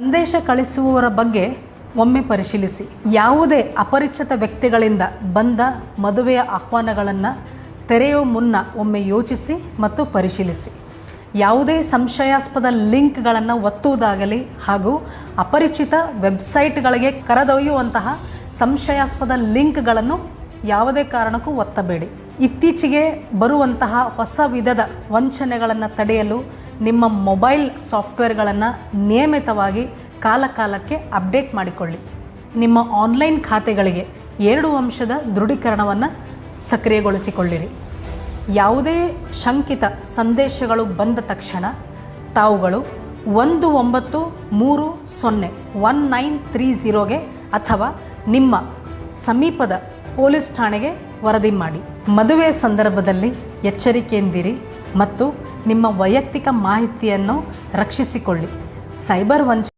ಸಂದೇಶ ಕಳಿಸುವವರ ಬಗ್ಗೆ ಒಮ್ಮೆ ಪರಿಶೀಲಿಸಿ. ಯಾವುದೇ ಅಪರಿಚಿತ ವ್ಯಕ್ತಿಗಳಿಂದ ಬಂದ ಮದುವೆಯ ಆಹ್ವಾನಗಳನ್ನು ತೆರೆಯುವ ಮುನ್ನ ಒಮ್ಮೆ ಯೋಚಿಸಿ ಮತ್ತು ಪರಿಶೀಲಿಸಿ. ಯಾವುದೇ ಸಂಶಯಾಸ್ಪದ ಲಿಂಕ್ಗಳನ್ನು ಒತ್ತುವುದಾಗಲಿ ಹಾಗೂ ಅಪರಿಚಿತ ವೆಬ್ಸೈಟ್ಗಳಿಗೆ ಕರೆದೊಯ್ಯುವಂತಹ ಸಂಶಯಾಸ್ಪದ ಲಿಂಕ್ಗಳನ್ನು ಯಾವುದೇ ಕಾರಣಕ್ಕೂ ಒತ್ತಬೇಡಿ. ಇತ್ತೀಚೆಗೆ ಬರುವಂತಹ ಹೊಸ ವಿಧದ ವಂಚನೆಗಳನ್ನು ತಡೆಯಲು ನಿಮ್ಮ ಮೊಬೈಲ್ ಸಾಫ್ಟ್ವೇರ್ಗಳನ್ನು ನಿಯಮಿತವಾಗಿ ಕಾಲಕಾಲಕ್ಕೆ ಅಪ್ಡೇಟ್ ಮಾಡಿಕೊಳ್ಳಿ. ನಿಮ್ಮ ಆನ್ಲೈನ್ ಖಾತೆಗಳಿಗೆ ಎರಡು ಅಂಶದ ದೃಢೀಕರಣವನ್ನು ಸಕ್ರಿಯಗೊಳಿಸಿಕೊಳ್ಳಿರಿ. ಯಾವುದೇ ಶಂಕಿತ ಸಂದೇಶಗಳು ಬಂದ ತಕ್ಷಣ ತಾವುಗಳು ಒಂದು ಒಂಬತ್ತು ಮೂರು ಸೊನ್ನೆ ಒನ್ ನೈನ್ ತ್ರೀ ಝೀರೋಗೆ ಅಥವಾ ನಿಮ್ಮ ಸಮೀಪದ ಪೊಲೀಸ್ ಠಾಣೆಗೆ ವರದಿ ಮಾಡಿ. ಮದುವೆ ಸಂದರ್ಭದಲ್ಲಿ ಎಚ್ಚರಿಕೆಯಿಂದಿರಿ ಮತ್ತು ನಿಮ್ಮ ವೈಯಕ್ತಿಕ ಮಾಹಿತಿಯನ್ನು ರಕ್ಷಿಸಿಕೊಳ್ಳಿ. ಸೈಬರ್ ವಂಚನೆ